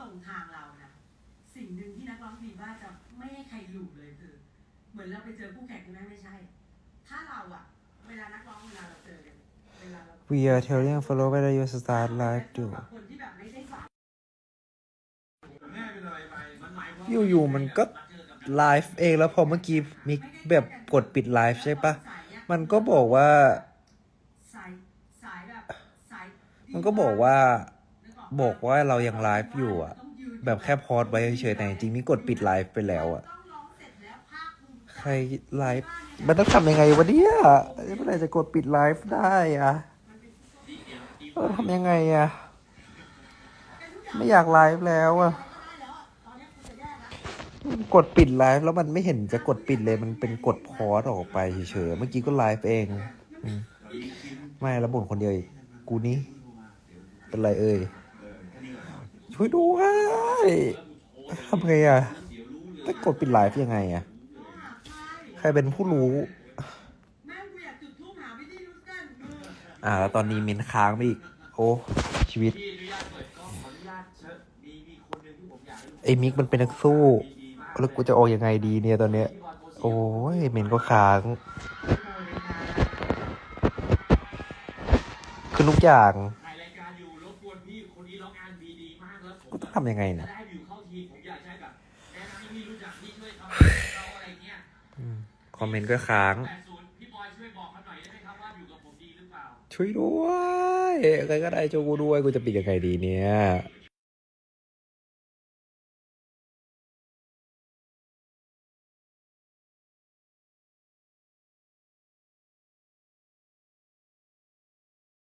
ตรงทางเรานะสิ่งหนึ่งที่นักร้องดีว่าจะไม่ให้ใครอยู่เลยคือ เหมือนเราไปเจอคู่แข่งนะไม่ใช่ ถ้าเราอะเวลานักร้องเวลาเราเจอกันเวลาเรา We are telling follow whether you start live ดูคนที่แบบไม่ได้สายแม่เป็นอะไรไปมันหมายความอยู่ๆมันก็ไลฟ์เองแล้วพอเมื่อกี้มิกแบบกดปิดไลฟ์ใช่ปะมันก็บอกว่าสายสายแบบสายมันก็บอกว่านึก บอกว่าเรายังไลฟ์อยู่อะแบบแค่พอดไว้เฉยๆแต่จริงๆมิกกดปิดไลฟ์ไปแล้วอะใครไลฟ์มันต้องทำยังไงวะเนี่ยเมื่อไหร่จะกดปิดไลฟ์ได้อะเออทำยังไงอะไม่อยากไลฟ์แล้วอะได้แล้วอะกดปิดไลฟ์แล้วมันไม่เห็นจะกดปิดเลย มันเป็นกดพอดออกไปเฉยๆเมื่อกี้ก็ไลฟ์เองไม่แล้วบ่นคนเดียวอีกกูนี่เป็นไรเอ่ย ช่วยด้วยทำไงอะจะกดปิดไลฟ์ยังไงอะใครเป็นผู้รู้ อ่า แล้วตอนนี้มินค้างไปอีก โอ้ ชีวิตเองขออนุญาตเชิญมีมีคนหนึ่งที่ผมอยากให้ไอ้มิกมันเป็นนักสู้ แล้วกูจะออกยังไงดีเนี่ยตอนเนี้ย โอ้ยเมนก็ค้าง คือทุกอย่าง ต้องทำยังไงจะเนี่ยได้อยู่เข้าทีมผมอยากใช้แบบแนะนำให้พี่รู้จักพี่ช่วยเขาเขาอะไรเงี้ยคอมเมนต์ก็ค้างแปดศูนย์พี่บอยช่วยบอกเขาหน่อยได้ไหมครับว่าอยู่กับผมดีหรือเปล่าช่วยด้วยใครก็ได้ช่วยกูด้วย กูจะปิดยังไงดีเนี่ยพ